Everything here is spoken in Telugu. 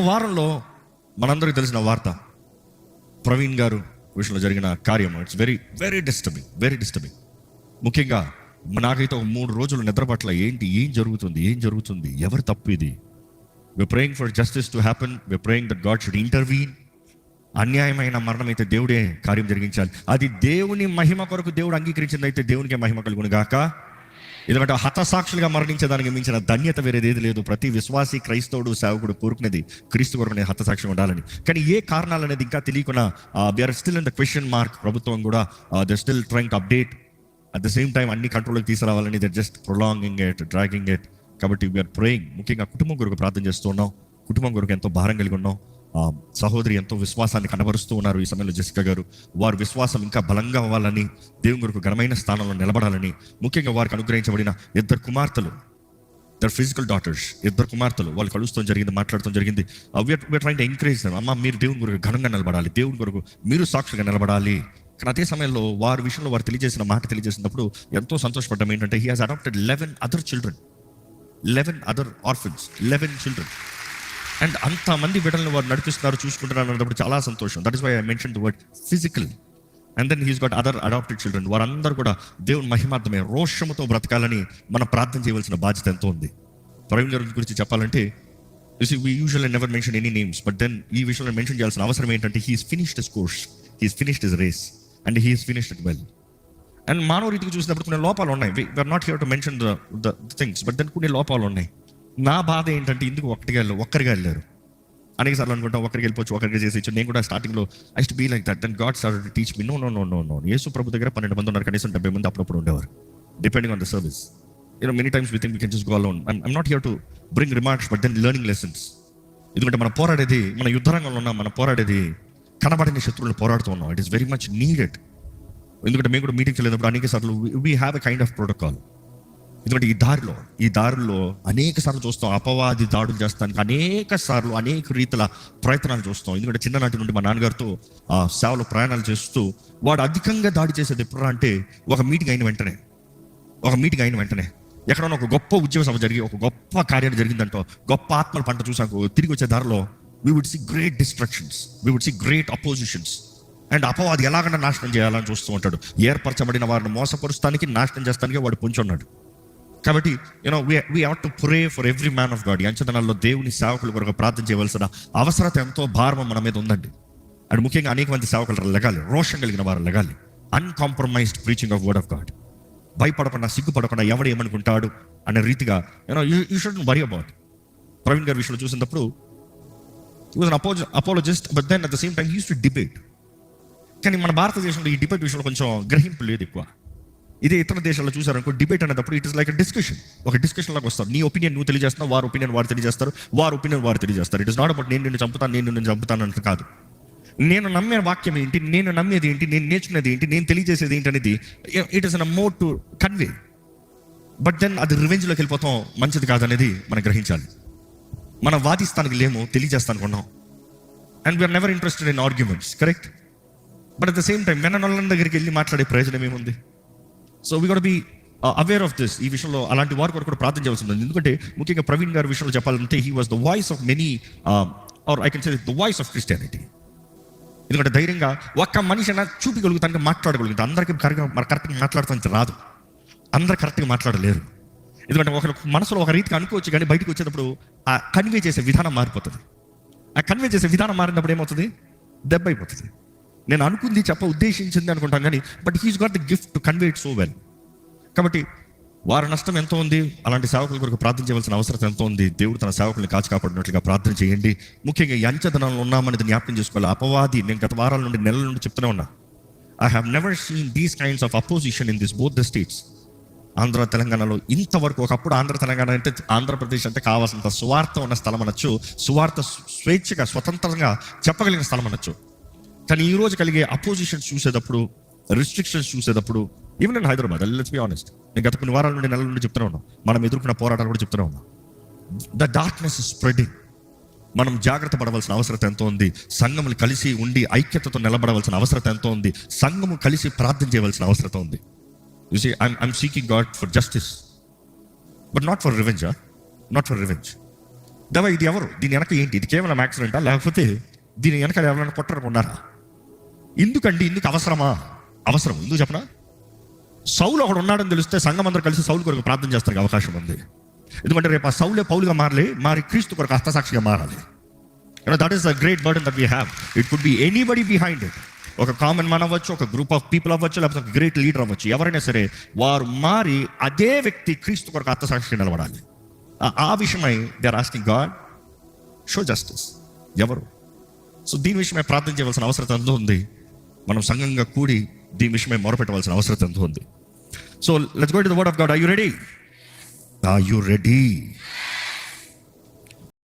వారంలో మనందరికీ తెలిసిన వార్త. ప్రవీణ్ గారు విషయంలో జరిగిన కార్యం it's very very disturbing very disturbing ముఖ్యంగా నాకైతే ఒక మూడు రోజులు నిద్ర పట్ల ఏంటి ఏం జరుగుతుంది ఏం జరుగుతుంది ఎవరు తప్పు ఇది? We praying for justice to happen we praying that God should intervene అన్యాయమైన మరణం అయితే దేవుడే కార్యం జరిగించాలి. అది దేవుని మహిమ కొరకు దేవుడు అంగీకరించిందైతే దేవునికి దేవునికే మహిమ కలుగును గాక. ఎందుకంటే హతసాక్షులుగా మరణించేదానికి మించిన ధన్యత వేరేది ఏది లేదు. ప్రతి విశ్వాసి క్రైస్తవుడు సేవకుడు కోరుకునేది క్రీస్తు కొరకునే హతసాక్షిగా ఉండాలని. కానీ ఏ కారణాలు అనేది ఇంకా తెలియకుండా are still in the question mark ప్రభుత్వం కూడా the still trying to update at the same time అన్ని కంట్రోల్కి తీసుకురావాలని they're just prolonging it dragging it కాబట్టి వీఆర్ ప్రేయింగ్ ముఖ్యంగా కుటుంబం కొరకు ప్రార్థన చేస్తున్నాం కుటుంబం కొరకు ఎంతో భారం కలిగి ఉన్నాం. సహోదరి ఎంతో విశ్వాసాన్ని కనబరుస్తూ ఉన్నారు ఈ సమయంలో జెసికా గారు. వారు విశ్వాసం ఇంకా బలంగా అవ్వాలని దేవుని కొరకు ఘనమైన స్థానంలో నిలబడాలని ముఖ్యంగా వారికి అనుగ్రహించబడిన ఇద్దరు కుమార్తెలు. దర్ ఫిజికల్ డాటర్స్ ఇద్దరు కుమార్తెలు. వాళ్ళు కలుస్తాం జరిగింది మాట్లాడటం జరిగింది. ట్రైన్ టు ఎంకరేజ్ అమ్మ మీరు దేవుని కొరకు ఘనంగా నిలబడాలి. దేవుని కొరకు మీరు సాక్షిగా నిలబడాలి. కానీ అదే సమయంలో వారి విషయంలో వారు తెలియజేసిన మాట తెలియజేసినప్పుడు ఎంతో సంతోషపడ్డం. ఏంటంటే he has adopted eleven other children eleven other orphans eleven children and అంతమంది బిడ్డలను వారు నడిపిస్తున్నారు చూసుకుంటున్నారు అన్నప్పుడు చాలా సంతోషం. That is why I mention the word physical and then he's got other adopted children వారందరూ కూడా దేవుని మహిమార్థమే రోషముతో బ్రతకాలని మనం ప్రార్థన చేయవలసిన బాధ్యత ఎంతో ఉంది. ప్రవీణ్ గారి గురించి చెప్పాలంటే we usual never mention any names but then ఈ విషయంలో మెన్షన్ చేయాల్సిన అవసరం ఏంటంటే he's finished is course he's finished is race and he's finished it well and మానవ రీతికి చూసినప్పుడు కొన్ని లోపాలు ఉన్నాయి. We're not here to mention the things but then కొన్ని లోపాలు ఉన్నాయి. నా బాధ ఏంటంటే ఇందుకు ఒక్కటిగా వెళ్ళారు ఒక్కరిగా వెళ్ళారు. అనేక సార్లు అనుకుంటాం ఒకరికి వెళ్ళిపోవచ్చు ఒకరికి చేసేచ్చు నేను కూడా స్టార్టింగ్లో I to be like that then God start teach me no no no no no Yesu ప్రభు దగ్గర పన్నెండు మంది ఉన్నారు. కనీసం డెబ్బై మంది అప్పుడప్పుడు ఉండేవారు. Depending on the service you know many times with think we can just go alone I'm not here to bring remarks but then learning lessons ఎందుకంటే మన పోరాడేది మన యుద్ధరంగంలో ఉన్న మన పోరాడేది కనబడని శత్రువులు పోరాడుతూ ఉన్నాం. It is very much needed ఎందుకంటే మేము కూడా మీటింగ్స్ వెళ్ళినప్పుడు అనేక సార్లు we have a kind of protocol ఎందుకంటే ఈ దారిలో ఈ దారిలో అనేక సార్లు చూస్తాం. అపవాది దాడులు చేస్తానికి అనేక సార్లు అనేక రీతిల ప్రయత్నాలు చూస్తాం. ఎందుకంటే చిన్ననాటి నుండి మా నాన్నగారితో ఆ సేవలో ప్రయాణాలు చేస్తూ వాడు అధికంగా దాడి చేసేది ఎప్పుడు అంటే ఒక మీటింగ్ అయిన వెంటనే. ఒక మీటింగ్ అయిన వెంటనే. ఎక్కడన్నా ఒక గొప్ప ఉద్యమ సభ జరిగి ఒక గొప్ప కార్యం జరిగిందంటో గొప్ప ఆత్మల పంట చూసాక తిరిగి వచ్చే దారిలో we would see great destructions we would see great oppositions and అపవాది ఎలాగైనా నాశనం చేయాలని చూస్తూ ఉంటాడు. ఏర్పరచబడిన వారిని మోసపరుస్తానికి నాశనం చేస్తానికి వాడు పుంచున్నాడు కాబట్టి you know we have to pray for every man of God అంచనాల్లో దేవుని సేవకుల కొరకు ప్రార్థన చేయవలసిన అవసరత ఎంతో భారం మన మీద ఉందండి. అండ్ ముఖ్యంగా అనేక మంది సేవకులు లెగాలి రోషం కలిగిన వారు లెగాలి. Uncompromised preaching of word of God భయపడకుండా సిగ్గుపడకుండా ఎవడు ఏమనుకుంటాడు అనే రీతిగా you know you should worry about Praveen గారి విషయంలో చూసినప్పుడు was oppose apologist but then at the same time used to debate కానీ మన భారతదేశంలో ఈ డిబేట్ విషయంలో కొంచెం గ్రహింపు లేదు ఎక్కువ. ఇదే ఇతర దేశాల్లో చూసారనుకో డిబేట్ అనేటప్పుడు ఇట్ ఇస్ లైక్ డిస్కషన్ ఒక డిస్కషన్ లాగా వస్తారు నీ ఒపీనియన్ నువ్వు తెలియజేస్తున్నావు వారి ఒపీనియన్ వారు తెలియజేస్తారు వారి ఒపీనియన్ వారు తెలియజేస్తారు. ఇట్ ఇస్ నాట్ అబౌట్ నేను నిన్ను చంపుతాను నేను నిన్ను చంపుతాను అంటే కాదు. నేను నమ్మే వాక్యం ఏంటి నేను నమ్మేది ఏంటి నేను నేర్చుకునేది ఏంటి నేను తెలియజేసేది ఏంటి అనేది it is an more to convey but then అది రివెంజ్లోకి వెళ్ళిపోతాం మంచిది కాదనేది మనం గ్రహించాలి. మన వాదిస్తానికి లేము తెలియజేస్తానికి ఉన్నాం. And we are never interested in arguments correct but at the same time మెన్న దగ్గరికి వెళ్ళి మాట్లాడే ప్రయోజనం ఏముంది? So we got be aware of this ఈ విషయంలో అలాంటి వారి కొరకు కూడా ప్రార్థన చేయాల్సి ఉంది ఎందుకంటే ముఖ్యంగా ప్రవీణ్ గారి విషయంలో చెప్పాలంటే he was the voice of many or I can say the voice of Christianity ఎందుకంటే ధైర్యంగా ఒక్క మనిషి అయినా చూపించగలుగుతానికి మాట్లాడగలుగుతా అందరికీ కరెక్ట్గా మన కరెక్ట్గా మాట్లాడటానికి రాదు. అందరు కరెక్ట్గా మాట్లాడలేరు. ఎందుకంటే ఒక మనసులో ఒక రీతికి అనుకోవచ్చు కానీ బయటకు వచ్చేటప్పుడు ఆ కన్వే చేసే విధానం మారిపోతుంది. ఆ కన్వే చేసే విధానం మారినప్పుడు ఏమవుతుంది? దెబ్బ అయిపోతుంది నేను అనుకుంది చెప్ప ఉద్దేశించింది అనుకుంటాను కానీ but he's got the gift to convey it so well కాబట్టి వారి నష్టం ఎంతో ఉంది అలాంటి సేవకుల కొరకు ప్రార్థన చేయవలసిన అవసరం ఎంత ఉంది. దేవుడు తన సేవకుల్ని కాచి కాపాడినట్లుగా ప్రార్థన చేయండి. ముఖ్యంగా అంచదనంలో ఉన్నామనేది జ్ఞాపకం చేసుకోవాలి. అపవాది నేను గత వారాల నుండి నెలల నుండి చెప్తూనే ఉన్నా. I have never seen these kinds of opposition in this both the states Andhra తెలంగాణలో ఇంతవరకు ఒకప్పుడు ఆంధ్ర తెలంగాణ అంటే ఆంధ్రప్రదేశ్ అంటే కావాల్సినంత సువార్త ఉన్న స్థలం అనొచ్చు. సువార్త స్వేచ్ఛగా స్వతంత్రంగా చెప్పగలిగిన స్థలం అనొచ్చు. కానీ ఈరోజు కలిగే అపోజిషన్స్ చూసేటప్పుడు రిస్ట్రిక్షన్స్ చూసేటప్పుడు even in Hyderabad let's be honest నేను గత కొన్ని వారాల నుండి నెలల నుండి చెప్తూనే ఉన్నాం మనం ఎదుర్కొన్న పోరాటాలు కూడా చెప్తూనే ఉన్నాం ద డార్క్నెస్ స్ప్రెడింగ్ మనం జాగ్రత్త పడవలసిన అవసరం ఎంతో ఉంది. సంఘములు కలిసి ఉండి ఐక్యతతో నిలబడవలసిన అవసరం ఎంతో ఉంది. సంఘము కలిసి ప్రార్థన చేయవలసిన అవసరం ఉంది. You see I'm I'm seeking God for justice but not for revenge not for revenge దవా ఇది ఎవరు? దీని వెనక ఏంటి? ఇది కేవలం యాక్సిడెంటా లేకపోతే దీని వెనక ఎవరైనా కొట్టరకున్నారా ఎందుకండి ఇందుకు అవసరమా? అవసరం. ఎందుకు చెప్పనా? సౌలు ఒకడు ఉన్నాడని తెలిస్తే సంఘం అందరూ కలిసి సౌలు కొరకు ప్రార్థన చేస్తానికి అవకాశం ఉంది. ఎందుకంటే రేపు ఆ సౌలే పౌలుగా మారలే మారి క్రీస్తు కొరకు హస్తసాక్షిగా మారాలి. That is the great burden that we have it could be anybody behind it ఒక కామన్ మన అవ్వచ్చు ఒక గ్రూప్ ఆఫ్ పీపుల్ అవ్వచ్చు లేకపోతే ఒక గ్రేట్ లీడర్ అవ్వచ్చు. ఎవరైనా సరే వారు మారి అదే వ్యక్తి క్రీస్తు కొరకు హస్తసాక్షిగా నిలబడాలి. ఆ- ఆ విషయమై they are asking God show justice ఎవరు? సో దీని విషయమై ప్రార్థన చేయవలసిన అవసరం ఎంతో ఉంది? మనం సంఘంగా కూడి దీని విషయమై మొరపెట్టవలసిన అవసరం ఎంతో ఉంది. So let's go to the word of God are you ready are you ready